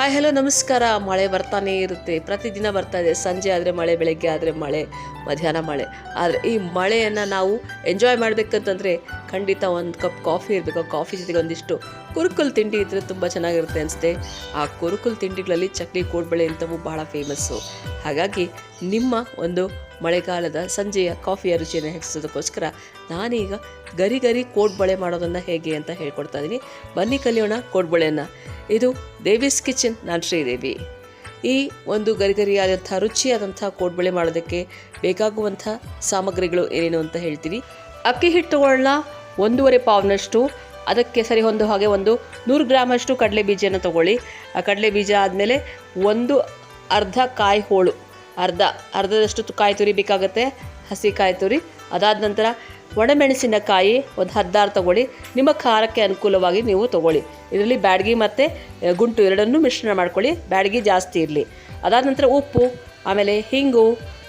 Hi hello ನಮಸ್ಕಾರ. ಮಳೆ ಬರ್ತಾನೇ ಇರುತ್ತೆ. ಪ್ರತಿದಿನ ಬರ್ತಾ ಇದೆ. ಸಂಜೆ ಆದರೆ ಮಳೆ, ಬೆಳಗ್ಗೆ ಆದರೆ ಮಳೆ, ಮಧ್ಯಾಹ್ನ ಮಳೆ. ಆದರೆ ಈ ಮಳೆಯನ್ನು ನಾವು ಎಂಜಾಯ್ ಮಾಡಬೇಕಂತಂದರೆ ಖಂಡಿತ ಒಂದು ಕಪ್ ಕಾಫಿ ಇರಬೇಕು. ಕಾಫಿ ಜೊತೆಗೆ ಒಂದಿಷ್ಟು ಕುರುಕುಲ್ ತಿಂಡಿ ಇದ್ರೆ ತುಂಬ ಚೆನ್ನಾಗಿರುತ್ತೆ ಅನಿಸುತ್ತೆ. ಆ ಕುರುಕುಲ್ ತಿಂಡಿಗಳಲ್ಲಿ ಚಕ್ಲಿ ಕೋಡ್ಬಳೆ ಅಂತವು ಬಹಳ ಫೇಮಸ್ಸು ಹಾಗಾಗಿ ನಿಮ್ಮ ಒಂದು ಮಳೆಗಾಲದ ಸಂಜೆಯ ಕಾಫಿಯ ರುಚಿಯನ್ನು ಹೆಚ್ಚಿಸೋದಕ್ಕೋಸ್ಕರ ನಾನೀಗ ಗರಿ ಗರಿ ಕೋಡ್ಬಳೆ ಮಾಡೋದನ್ನು ಹೇಗೆ ಅಂತ ಹೇಳ್ಕೊಡ್ತಾ ಇದ್ದೀನಿ ಬನ್ನಿ ಕಲಿಯೋಣ ಕೋಡ್ಬಳೆಯನ್ನು. ಇದು ದೇವೀಸ್ ಕಿಚನ್ ನಾನು ಶ್ರೀದೇವಿ. ಈ ಒಂದು ಗರಿಗರಿಯಾದಂಥ, ರುಚಿಯಾದಂಥ ಕೋಡ್ಬಳೆ ಮಾಡೋದಕ್ಕೆ ಬೇಕಾಗುವಂಥ ಸಾಮಗ್ರಿಗಳು ಏನೇನು ಅಂತ ಹೇಳ್ತೀನಿ. ಅಕ್ಕಿ ಹಿಟ್ಟು ತಗೊಳ್ಳೋಣ ಒಂದೂವರೆ ಪಾವ್ನಷ್ಟು ಅದಕ್ಕೆ ಸರಿ ಹೊಂದೋ ಹಾಗೆ ಒಂದು ನೂರು ಗ್ರಾಮಷ್ಟು ಕಡಲೆ ಬೀಜನ ತಗೊಳ್ಳಿ. ಆ ಕಡಲೆ ಬೀಜ ಆದಮೇಲೆ ಒಂದು ಅರ್ಧ ಕಾಯಿ ಹೋಳು, ಅರ್ಧ, ಅರ್ಧದಷ್ಟು ಕಾಯಿ ತುರಿ ಬೇಕಾಗುತ್ತೆ, ಹಸಿ ಕಾಯಿ ತುರಿ. ಅದಾದ ನಂತರ ಒಣಮೆಣಸಿನಕಾಯಿ ಒಂದು ಹದ್ದಾರು ತಗೊಳ್ಳಿ. ನಿಮ್ಮ ಖಾರಕ್ಕೆ ಅನುಕೂಲವಾಗಿ ನೀವು ತಗೊಳ್ಳಿ. ಇದರಲ್ಲಿ ಬ್ಯಾಡಗಿ ಮತ್ತು ಗುಂಟು ಎರಡನ್ನೂ ಮಿಶ್ರಣ ಮಾಡ್ಕೊಳ್ಳಿ. ಬ್ಯಾಡಗಿ ಜಾಸ್ತಿ ಇರಲಿ. ಅದಾದ ನಂತರ ಉಪ್ಪು, ಆಮೇಲೆ ಹಿಂಗು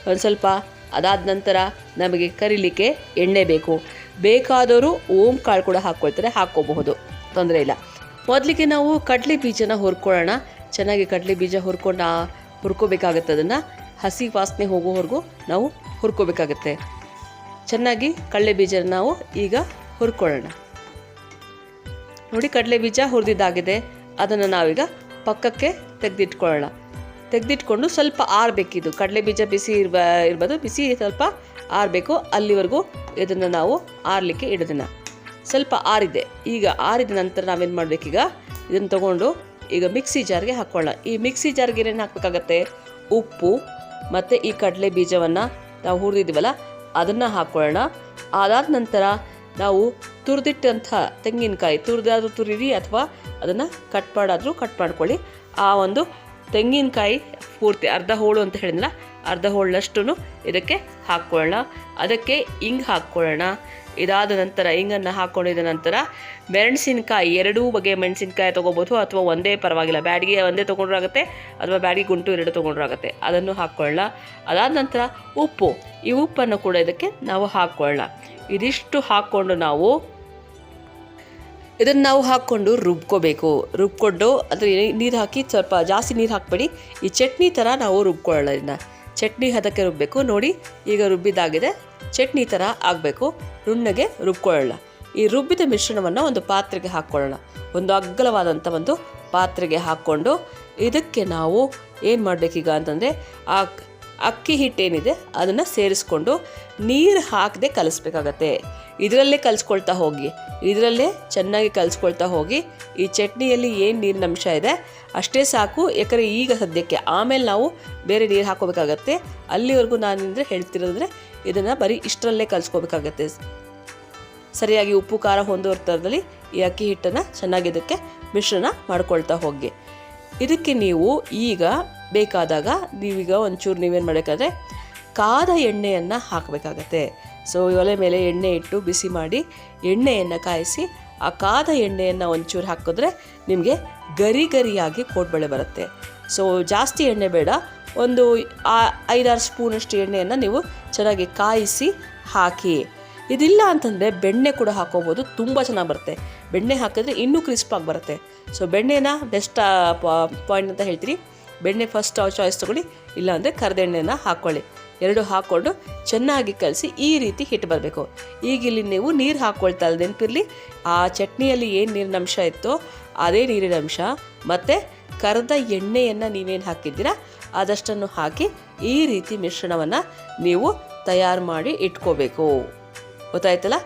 ಒಂದು ಸ್ವಲ್ಪ. ಅದಾದ ನಂತರ ನಮಗೆ ಕರಿಲಿಕ್ಕೆ ಎಣ್ಣೆ ಬೇಕು. ಬೇಕಾದವರು ಓಂ ಕಾಳು ಕೂಡ ಹಾಕ್ಕೊಳ್ತಾರೆ ಹಾಕ್ಕೋಬಹುದು. ತೊಂದರೆ ಇಲ್ಲ. ಮೊದಲಿಗೆ ನಾವು ಕಡಲೆ ಬೀಜನ ಹುರ್ಕೊಳ್ಳೋಣ. ಚೆನ್ನಾಗಿ ಕಡಲೆ ಬೀಜ ಹುರ್ಕೊಂಡು ಹುರ್ಕೋಬೇಕಾಗುತ್ತೆ ಅದನ್ನು. ಹಸಿ ವಾಸನೆ ಹೋಗೋವರೆಗೂ ನಾವು ಹುರ್ಕೋಬೇಕಾಗತ್ತೆ. ಚೆನ್ನಾಗಿ ಕಡಲೆ ಬೀಜನ ನಾವು ಈಗ ಹುರ್ಕೊಳ್ಳೋಣ. ನೋಡಿ ಕಡಲೆ ಬೀಜ ಹುರಿದಿದ್ದಾಗಿದೆ. ಅದನ್ನು ನಾವೀಗ ಪಕ್ಕಕ್ಕೆ ತೆಗೆದಿಟ್ಕೊಳ್ಳೋಣ. ತೆಗೆದಿಟ್ಕೊಂಡು ಸ್ವಲ್ಪ ಆರಬೇಕಿದು. ಕಡಲೆ ಬೀಜ ಬಿಸಿ ಇರ್ಬ, ಇರ್ಬೋದು, ಬಿಸಿ ಸ್ವಲ್ಪ ಆರಬೇಕು, ಅಲ್ಲಿವರೆಗೂ ಇದನ್ನು ನಾವು ಆರಲಿಕ್ಕೆ ಇಡೋದನ್ನು ಸ್ವಲ್ಪ ಆರಿದೆ. ಈಗ ಆರಿದ ನಂತರ ನಾವೇನು ಮಾಡಬೇಕೀಗ? ಇದನ್ನು ತಗೊಂಡು ಈಗ ಮಿಕ್ಸಿ ಜಾರ್ಗೆ ಹಾಕ್ಕೊಳ್ಳ. ಈ ಮಿಕ್ಸಿ ಜಾರ್ಗೆ ಏನೇನು ಹಾಕಬೇಕಾಗತ್ತೆ? ಉಪ್ಪು ಮತ್ತು ಈ ಕಡಲೆ ಬೀಜವನ್ನು ನಾವು ಹುರಿದಿದ್ದೀವಲ್ಲ ಅದನ್ನು ಹಾಕ್ಕೊಳ್ಳೋಣ. ಅದಾದ ನಂತರ ನಾವು ತುರಿದಿಟ್ಟಂಥ ತೆಂಗಿನಕಾಯಿ, ತುರಿದಾದರೂ ತುರಿರಿ ಅಥವಾ ಅದನ್ನು ಕಟ್ ಮಾಡಾದರೂ ಕಟ್ ಮಾಡ್ಕೊಳ್ಳಿ. ಆ ಒಂದು ತೆಂಗಿನಕಾಯಿ ಪೂರ್ತಿ ಅರ್ಧ ಹೋಳು ಅಂತ ಹೇಳಿದ್ನಲ್ಲ ಅರ್ಧ ಹೋಳಷ್ಟು ಇದಕ್ಕೆ ಹಾಕ್ಕೊಳ್ಳೋಣ. ಅದಕ್ಕೆ ಹಿಂಗೆ ಹಾಕ್ಕೊಳ್ಳೋಣ. ಇದಾದ ನಂತರ ಹಿಂಗನ್ನು ಹಾಕ್ಕೊಂಡಿದ ನಂತರ ಮೆಣಸಿನ್ಕಾಯಿ, ಎರಡೂ ಬಗೆಯ ಮೆಣಸಿನ್ಕಾಯಿ ತೊಗೋಬೋದು ಅಥವಾ ಒಂದೇ ಪರವಾಗಿಲ್ಲ. ಬ್ಯಾಡಿಗೆ ಒಂದೇ ತೊಗೊಂಡ್ರಾಗುತ್ತೆ ಅಥವಾ ಬ್ಯಾಡಿಗೆ ಗುಂಟು ಎರಡು ತೊಗೊಂಡ್ರೂ ಆಗುತ್ತೆ. ಅದನ್ನು ಹಾಕ್ಕೊಳ್ಳೋಣ. ಅದಾದ ನಂತರ ಉಪ್ಪು. ಈ ಉಪ್ಪನ್ನು ಕೂಡ ಇದಕ್ಕೆ ನಾವು ಹಾಕ್ಕೊಳ್ಳೋಣ. ಇದಿಷ್ಟು ಹಾಕ್ಕೊಂಡು ನಾವು ಇದನ್ನು ನಾವು ಹಾಕ್ಕೊಂಡು ರುಬ್ಕೋಬೇಕು. ರುಬ್ಕೊಂಡು ಅಂದರೆ ನೀರು ಹಾಕಿ ಸ್ವಲ್ಪ ಜಾಸ್ತಿ ನೀರು ಹಾಕ್ಬೇಡಿ. ಈ ಚಟ್ನಿ ಥರ ನಾವು ರುಬ್ಕೊಳ್ಳೋಣ ಇದನ್ನು. ಚಟ್ನಿ ಹದಕ್ಕೆ ರುಬ್ಬಬೇಕು ನೋಡಿ, ಈಗ ರುಬ್ಬಿದ್ದಾಗಿದೆ. ಚಟ್ನಿ ಥರ ಆಗಬೇಕು. ನುಣ್ಣಗೆ ರುಬ್ಕೊಳ್ಳೋಣ. ಈ ರುಬ್ಬಿದ ಮಿಶ್ರಣವನ್ನು ಒಂದು ಪಾತ್ರೆಗೆ ಹಾಕ್ಕೊಳ್ಳೋಣ. ಒಂದು ಅಗ್ಗಲವಾದಂಥ ಒಂದು ಪಾತ್ರೆಗೆ ಹಾಕ್ಕೊಂಡು ಇದಕ್ಕೆ ನಾವು ಏನು ಮಾಡಬೇಕೀಗ ಅಂತಂದರೆ, ಆ ಅಕ್ಕಿ ಹಿಟ್ಟೇನಿದೆ, ಅದನ್ನು ಸೇರಿಸ್ಕೊಂಡು ನೀರು ಹಾಕದೆ ಕಲಿಸ್ಬೇಕಾಗತ್ತೆ. ಇದರಲ್ಲೇ ಕಲಿಸ್ಕೊಳ್ತಾ ಹೋಗಿ. ಇದರಲ್ಲೇ ಚೆನ್ನಾಗಿ ಕಲಿಸ್ಕೊಳ್ತಾ ಹೋಗಿ. ಈ ಚಟ್ನಿಯಲ್ಲಿ ಏನು ನೀರಿನ ಅಂಶ ಇದೆ? ಅಷ್ಟೇ ಸಾಕು, ಯಾಕಂದರೆ ಈಗ ಸದ್ಯಕ್ಕೆ ಆಮೇಲೆ ನಾವು ಬೇರೆ ನೀರು ಹಾಕೋಬೇಕಾಗತ್ತೆ ಅಲ್ಲಿವರೆಗೂ ನಾನಿಂದರೆ ಹೇಳ್ತಿರೋದ್ರೆ ಇದನ್ನು ಬರೀ ಇಷ್ಟರಲ್ಲೇ ಕಲಿಸ್ಕೋಬೇಕಾಗತ್ತೆ. ಸರಿಯಾಗಿ ಉಪ್ಪು, ಖಾರ ಹೊಂದೋರ ಥರದಲ್ಲಿ ಈ ಅಕ್ಕಿ ಹಿಟ್ಟನ್ನು ಚೆನ್ನಾಗಿ ಇದಕ್ಕೆ ಮಿಶ್ರಣ ಮಾಡ್ಕೊಳ್ತಾ ಹೋಗಿ. ಇದಕ್ಕೆ ನೀವು ಈಗ ಬೇಕಾದಾಗ ನೀವೀಗ ಒಂಚೂರು ನೀವೇನು ಮಾಡಬೇಕಾದ್ರೆ ಕಾದ ಎಣ್ಣೆಯನ್ನು ಹಾಕಬೇಕಾಗತ್ತೆ. ಸೊ ಒಲೆ ಮೇಲೆ ಎಣ್ಣೆ ಇಟ್ಟು ಬಿಸಿ ಮಾಡಿ ಎಣ್ಣೆಯನ್ನು ಕಾಯಿಸಿ ಆ ಕಾದ ಎಣ್ಣೆಯನ್ನು ಒಂಚೂರು ಹಾಕಿದ್ರೆ ನಿಮಗೆ ಗರಿ ಗರಿಯಾಗಿ ಕೋಡ್ಬಳೆ ಬರುತ್ತೆ. ಸೊ ಜಾಸ್ತಿ ಎಣ್ಣೆ ಬೇಡ. ಒಂದು ಐದಾರು ಸ್ಪೂನಷ್ಟು ಎಣ್ಣೆಯನ್ನು ನೀವು ಚೆನ್ನಾಗಿ ಕಾಯಿಸಿ ಹಾಕಿ. ಇದಿಲ್ಲ ಅಂತಂದರೆ ಬೆಣ್ಣೆ ಕೂಡ ಹಾಕೋಬೋದು, ತುಂಬ ಚೆನ್ನಾಗಿ ಬರುತ್ತೆ. ಬೆಣ್ಣೆ ಹಾಕಿದ್ರೆ ಇನ್ನೂ ಕ್ರಿಸ್ಪಾಗಿ ಬರುತ್ತೆ. ಸೊ ಬೆಣ್ಣೆನ ಬೆಸ್ಟ್ ಪಾಯಿಂಟ್ ಅಂತ ಹೇಳ್ತೀನಿ ಬೆಣ್ಣೆ ಫಸ್ಟ್ ಚಾಯ್ಸ್ ತೊಗೊಳ್ಳಿ, ಇಲ್ಲಾಂದರೆ ಕರೆದೆಣ್ಣೆನ ಹಾಕ್ಕೊಳ್ಳಿ ಎರಡು ಹಾಕ್ಕೊಂಡು ಚೆನ್ನಾಗಿ ಕಲಸಿ ಈ ರೀತಿ ಹಿಟ್ಟು ಬರಬೇಕು. ಈಗ ಇಲ್ಲಿ ನೀವು ನೀರು ಹಾಕ್ಕೊಳ್ತಾ ಇಲ್ಲ ನೆನಪಿರಲಿ, ಆ ಚಟ್ನಿಯಲ್ಲಿ ಏನು ನೀರಿನ ಅಂಶ ಇತ್ತೋ ಅದೇ ನೀರಿನ ಅಂಶ. ಮತ್ತು ಕರೆದ ಎಣ್ಣೆಯನ್ನು ನೀವೇನು ಹಾಕಿದ್ದೀರಾ, ಅದಷ್ಟನ್ನು ಹಾಕಿ ಈ ರೀತಿ ಮಿಶ್ರಣವನ್ನು ನೀವು ತಯಾರು ಮಾಡಿ ಇಟ್ಕೋಬೇಕು. ಗೊತ್ತಾಯ್ತಲ್ಲ?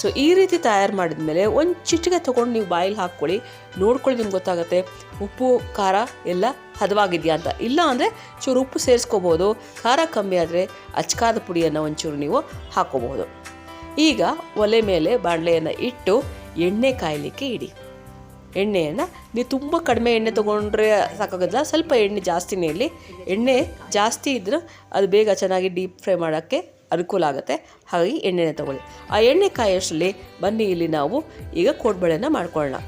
ಸೊ ಈ ರೀತಿ ತಯಾರು ಮಾಡಿದ್ಮೇಲೆ ಒಂದು ಚಿಟಿಕೆ ತೊಗೊಂಡು ನೀವು ಬಾಯಿಲ್ ಹಾಕ್ಕೊಳ್ಳಿ. ನೋಡ್ಕೊಳ್ಳಿ ನಿಮ್ಗೆ ಗೊತ್ತಾಗುತ್ತೆ, ಉಪ್ಪು, ಖಾರ ಎಲ್ಲ ಹದವಾಗಿದೆಯಾ ಅಂತ. ಇಲ್ಲ ಅಂದರೆ ಚೂರು ಉಪ್ಪು ಸೇರಿಸ್ಕೋಬೋದು, ಖಾರ ಕಮ್ಮಿ ಆದರೆ ಅಚ್ಕಾದ ಪುಡಿಯನ್ನು ಒಂಚೂರು ನೀವು ಹಾಕ್ಕೋಬಹುದು ಈಗ ಒಲೆ ಮೇಲೆ ಬಾಣಲೆಯನ್ನು ಇಟ್ಟು ಎಣ್ಣೆ ಕಾಯಲಿಕ್ಕೆ ಇಡಿ. ಎಣ್ಣೆಯನ್ನು ನೀವು ತುಂಬ ಕಡಿಮೆ ಎಣ್ಣೆ ತೊಗೊಂಡ್ರೆ ಸಾಕಾಗೋದಿಲ್ಲ, ಸ್ವಲ್ಪ ಎಣ್ಣೆ ಜಾಸ್ತಿನೇ ಇರಲಿ ಎಣ್ಣೆ ಜಾಸ್ತಿ ಇದ್ದರೆ ಅದು ಬೇಗ ಚೆನ್ನಾಗಿ ಡೀಪ್ ಫ್ರೈ ಮಾಡೋಕ್ಕೆ ಅನುಕೂಲ ಆಗುತ್ತೆ. ಹಾಗಾಗಿ ಎಣ್ಣೆನೇ ತಗೊಳ್ಳಿ. ಆ ಎಣ್ಣೆ ಕಾಯೋಷ್ಟರಲ್ಲಿ ಬನ್ನಿ, ಇಲ್ಲಿ ನಾವು ಈಗ ಕೋಡ್ಬಳೆನ ಮಾಡ್ಕೊಳ್ಳೋಣ.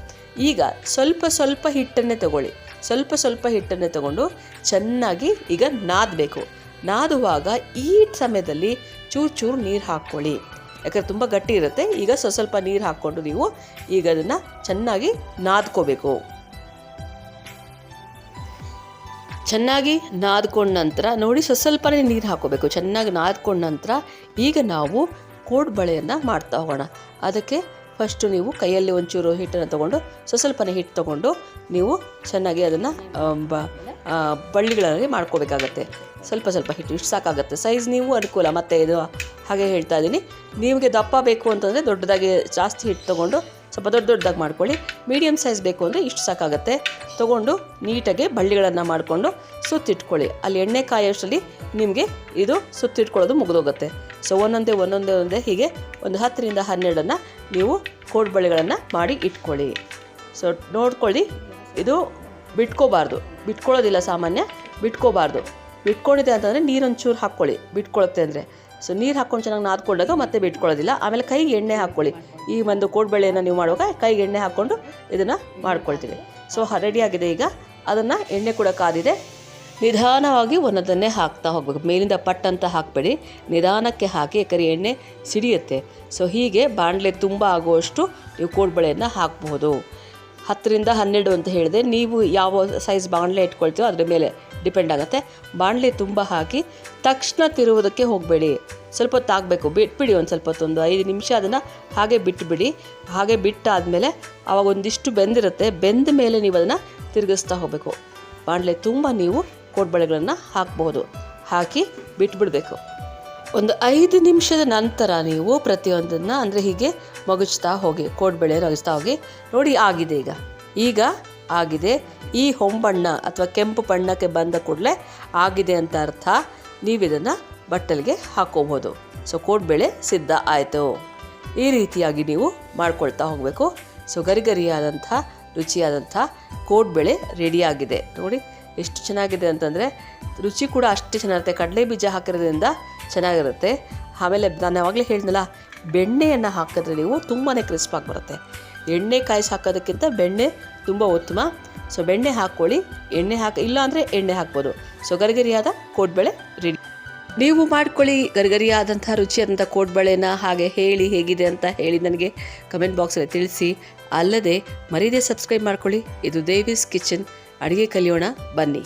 ಈಗ ಸ್ವಲ್ಪ ಸ್ವಲ್ಪ ಹಿಟ್ಟನ್ನೇ ತಗೊಳ್ಳಿ. ಸ್ವಲ್ಪ ಸ್ವಲ್ಪ ಹಿಟ್ಟನ್ನೇ ತಗೊಂಡು ಚೆನ್ನಾಗಿ ಈಗ ನಾದಬೇಕು. ನಾದುವಾಗ ಈ ಸಮಯದಲ್ಲಿ ಚೂರು ಚೂರು ನೀರು ಹಾಕ್ಕೊಳ್ಳಿ. ಯಾಕಂದ್ರೆ ತುಂಬ ಗಟ್ಟಿ ಇರುತ್ತೆ. ಈಗ ಸ್ವಲ್ಪ ಸ್ವಲ್ಪ ನೀರು ಹಾಕ್ಕೊಂಡು ನೀವು ಈಗ ಅದನ್ನು ಚೆನ್ನಾಗಿ ನಾದ್ಕೋಬೇಕು. ಚೆನ್ನಾಗಿ ನಾದ್ಕೊಂಡ ನಂತರ ನೋಡಿ ಸ್ವಲ್ಪ ಸ್ವಲ್ಪನೇ ನೀರು ಹಾಕೋಬೇಕು. ಚೆನ್ನಾಗಿ ನಾದ್ಕೊಂಡ ನಂತರ ಈಗ ನಾವು ಕೋಡ್ಬಳೆಯನ್ನು ಮಾಡ್ತಾ ಹೋಗೋಣ. ಅದಕ್ಕೆ ಫಸ್ಟು ನೀವು ಕೈಯಲ್ಲಿ ಒಂಚೂರು ಹಿಟ್ಟನ್ನು ತೊಗೊಂಡು ಸ್ವಲ್ಪ ಸ್ವಲ್ಪನೇ ಹಿಟ್ಟು ತೊಗೊಂಡು ನೀವು ಚೆನ್ನಾಗಿ ಅದನ್ನು ಬ ಬಳ್ಳಿಗಳಲ್ಲಿ ಮಾಡ್ಕೋಬೇಕಾಗತ್ತೆ. ಸ್ವಲ್ಪ ಸ್ವಲ್ಪ ಹಿಟ್ಟು, ಇಷ್ಟು ಸಾಕಾಗುತ್ತೆ. ಸೈಜ್ ನೀವು ಅನುಕೂಲ. ಮತ್ತು ಇದು ಹಾಗೆ ಹೇಳ್ತಾ ಇದ್ದೀನಿ. ನಿಮಗೆ ದಪ್ಪ ಬೇಕು ಅಂತಂದರೆ ದೊಡ್ಡದಾಗಿ ಜಾಸ್ತಿ ಹಿಟ್ಟು ತೊಗೊಂಡು ಸ್ವಲ್ಪ ದೊಡ್ಡ ದೊಡ್ಡದಾಗಿ ಮಾಡ್ಕೊಳ್ಳಿ. ಮೀಡಿಯಮ್ ಸೈಜ್ ಬೇಕು ಅಂದರೆ ಇಷ್ಟು ಸಾಕಾಗುತ್ತೆ. ತೊಗೊಂಡು ನೀಟಾಗಿ ಬಳ್ಳಿಗಳನ್ನು ಮಾಡಿಕೊಂಡು ಸುತ್ತಿಟ್ಕೊಳ್ಳಿ. ಅಲ್ಲಿ ಎಣ್ಣೆ ಕಾಯೋಷ್ಟರಲ್ಲಿ ನಿಮಗೆ ಇದು ಸುತ್ತಿಟ್ಕೊಳ್ಳೋದು ಮುಗಿದೋಗುತ್ತೆ. ಸೊ ಒಂದೊಂದೇ ಒಂದೊಂದೇ ಒಂದೇ ಹೀಗೆ ಒಂದು ಹತ್ತರಿಂದ ಹನ್ನೆರಡನ್ನು ನೀವು ಕೋಡ್ ಬಳ್ಳಿಗಳನ್ನು ಮಾಡಿ ಇಟ್ಕೊಳ್ಳಿ. ಸೊ ನೋಡ್ಕೊಳ್ಳಿ, ಇದು ಬಿಟ್ಕೋಬಾರ್ದು. ಬಿಟ್ಕೊಳ್ಳೋದಿಲ್ಲ ಸಾಮಾನ್ಯ, ಬಿಟ್ಕೋಬಾರ್ದು. ಬಿಟ್ಕೊಂಡಿದೆ ಅಂತಂದರೆ ನೀರೊಂಚೂರು ಹಾಕ್ಕೊಳ್ಳಿ ಬಿಟ್ಕೊಳ್ಳುತ್ತೆ ಅಂದರೆ. ಸೊ ನೀರು ಹಾಕ್ಕೊಂಡು ಚೆನ್ನಾಗಿ ನಾದ್ಕೊಂಡಾಗ ಮತ್ತೆ ಬಿಟ್ಕೊಳ್ಳೋದಿಲ್ಲ. ಆಮೇಲೆ ಕೈಗೆ ಎಣ್ಣೆ ಹಾಕ್ಕೊಳ್ಳಿ. ಈ ಒಂದು ಕೋಡ್ಬಳೆಯನ್ನು ನೀವು ಮಾಡುವಾಗ ಕೈಗೆ ಎಣ್ಣೆ ಹಾಕ್ಕೊಂಡು ಇದನ್ನು ಮಾಡ್ಕೊಳ್ತೀವಿ. ಸೊ ರೆಡಿಯಾಗಿದೆ ಈಗ. ಅದನ್ನು ಎಣ್ಣೆ ಕೂಡ ಕಾದಿದೆ. ನಿಧಾನವಾಗಿ ಒಂದೊಂದನ್ನೇ ಹಾಕ್ತಾ ಹೋಗಬೇಕು. ಮೇಲಿಂದ ಪಟ್ ಅಂತ ಹಾಕಬೇಡಿ. ನಿಧಾನಕ್ಕೆ ಹಾಕಿ ಯಾಕಂದರೆ ಎಣ್ಣೆ ಸಿಡಿಯುತ್ತೆ. ಸೊ ಹೀಗೆ ಬಾಣಲೆ ತುಂಬ ಆಗುವಷ್ಟು ನೀವು ಕೋಡ್ಬಳೆಯನ್ನು ಹಾಕಬಹುದು. ಹತ್ತರಿಂದ ಹನ್ನೆರಡು ಅಂತ ಹೇಳಿದೆ. ನೀವು ಯಾವ ಸೈಜ್ ಬಾಣಲೆ ಇಟ್ಕೊಳ್ತೀವೋ ಅದರ ಮೇಲೆ ಡಿಪೆಂಡ್ ಆಗುತ್ತೆ. ಬಾಣಲೆ ತುಂಬ ಹಾಕಿ ತಕ್ಷಣ ತಿರುವುದಕ್ಕೆ ಹೋಗಬೇಡಿ. ಸ್ವಲ್ಪ ಹೊತ್ತು ಆಗಬೇಕು. ಬಿಟ್ಬಿಡಿ ಒಂದು ಸ್ವಲ್ಪ ಹೊತ್ತು, ಒಂದು ಐದು ನಿಮಿಷ ಅದನ್ನು ಹಾಗೆ ಬಿಟ್ಟುಬಿಡಿ ಹಾಗೆ ಬಿಟ್ಟಾದಮೇಲೆ ಆವಾಗ ಒಂದಿಷ್ಟು ಬೆಂದಿರುತ್ತೆ. ಬೆಂದ ಮೇಲೆ ನೀವು ಅದನ್ನು ತಿರುಗಿಸ್ತಾ ಹೋಗಬೇಕು. ಬಾಣಲೆ ತುಂಬ ನೀವು ಕೋಡ್ಬಳೆಗಳನ್ನು ಹಾಕಬಹುದು. ಹಾಕಿ ಬಿಟ್ಬಿಡಬೇಕು. ಒಂದು ಐದು ನಿಮಿಷದ ನಂತರ ನೀವು ಪ್ರತಿಯೊಂದನ್ನು ಅಂದರೆ ಹೀಗೆ ಮಗುಚ್ತಾ ಹೋಗಿ ಕೋಡ್ಬಳೆ ರಗಿಸ್ತಾ ಹೋಗಿ, ನೋಡಿ ಆಗಿದೆ ಈಗ. ಈಗ ಆಗಿದೆ. ಈ ಹೊಂಬಣ್ಣ ಅಥವಾ ಕೆಂಪು ಬಣ್ಣಕ್ಕೆ ಬಂದ ಕೂಡಲೇ ಆಗಿದೆ ಅಂತ ಅರ್ಥ. ನೀವಿದನ್ನು ಬಟ್ಟಲಿಗೆ ಹಾಕೋಬಹುದು. ಸೊ ಕೋಡ್ಬೇಳೆ ಸಿದ್ಧ ಆಯಿತು. ಈ ರೀತಿಯಾಗಿ ನೀವು ಮಾಡ್ಕೊಳ್ತಾ ಹೋಗಬೇಕು. ಸೊ ಗರಿಗರಿಯಾದಂಥ, ರುಚಿಯಾದಂಥ ಕೋಡ್ಬೇಳೆ ರೆಡಿಯಾಗಿದೆ ನೋಡಿ, ಎಷ್ಟು ಚೆನ್ನಾಗಿದೆ ಅಂತಂದರೆ ರುಚಿ ಕೂಡ ಅಷ್ಟೇ ಚೆನ್ನಾಗಿರುತ್ತೆ. ಕಡಲೆ ಬೀಜ ಹಾಕಿರೋದ್ರಿಂದ ಚೆನ್ನಾಗಿರುತ್ತೆ. ಆಮೇಲೆ ನಾನು ಯಾವಾಗಲೇ ಹೇಳಿದ್ನಲ್ಲ, ಬೆಣ್ಣೆಯನ್ನು ಹಾಕಿದ್ರೆ ನೀವು ತುಂಬಾ ಕ್ರಿಸ್ಪಾಗಿ ಬರುತ್ತೆ. ಎಣ್ಣೆ ಕಾಯಿಸಿ ಹಾಕೋದಕ್ಕಿಂತ ಬೆಣ್ಣೆ ತುಂಬ ಉತ್ತಮ. ಸೊ ಬೆಣ್ಣೆ ಹಾಕ್ಕೊಳ್ಳಿ. ಎಣ್ಣೆ ಹಾಕಿ, ಇಲ್ಲಾಂದರೆ ಎಣ್ಣೆ ಹಾಕ್ಬೋದು. ಸೊ ಗರಿಗರಿಯಾದ ಕೋಡ್ಬಳೆ ರೆಡಿ ನೀವು ಮಾಡ್ಕೊಳ್ಳಿ ಗರಿಗರಿಯಾದಂಥ ರುಚಿಯಾದಂಥ ಕೋಡ್ಬಳೆನ ಹಾಗೆ ಹೇಳಿ ಹೇಗಿದೆ ಅಂತ ಹೇಳಿ ನನಗೆ ಕಮೆಂಟ್ ಬಾಕ್ಸಲ್ಲಿ ತಿಳಿಸಿ. ಅಲ್ಲದೆ ಮರೀದೆ ಸಬ್ಸ್ಕ್ರೈಬ್ ಮಾಡ್ಕೊಳ್ಳಿ. ಇದು ದೇವಿಸ್ ಕಿಚನ್. ಅಡುಗೆ ಕಲಿಯೋಣ. ಬನ್ನಿ.